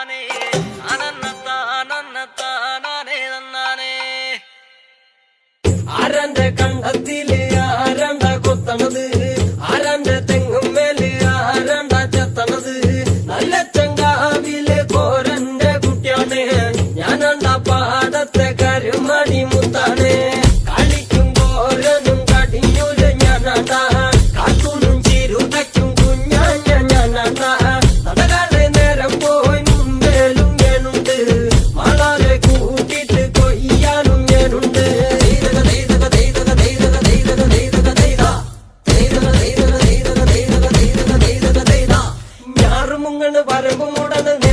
താനാനേ അനന്ന താനന്ന താനാനേ നന്നാനേ ആരാന്റെ കണ്ടത്തിൽ ആരാണ്ട കൊത്തണത്. ആരാന്റെ പാടത്തെ முங்கன்னு வரம்பு மூடனு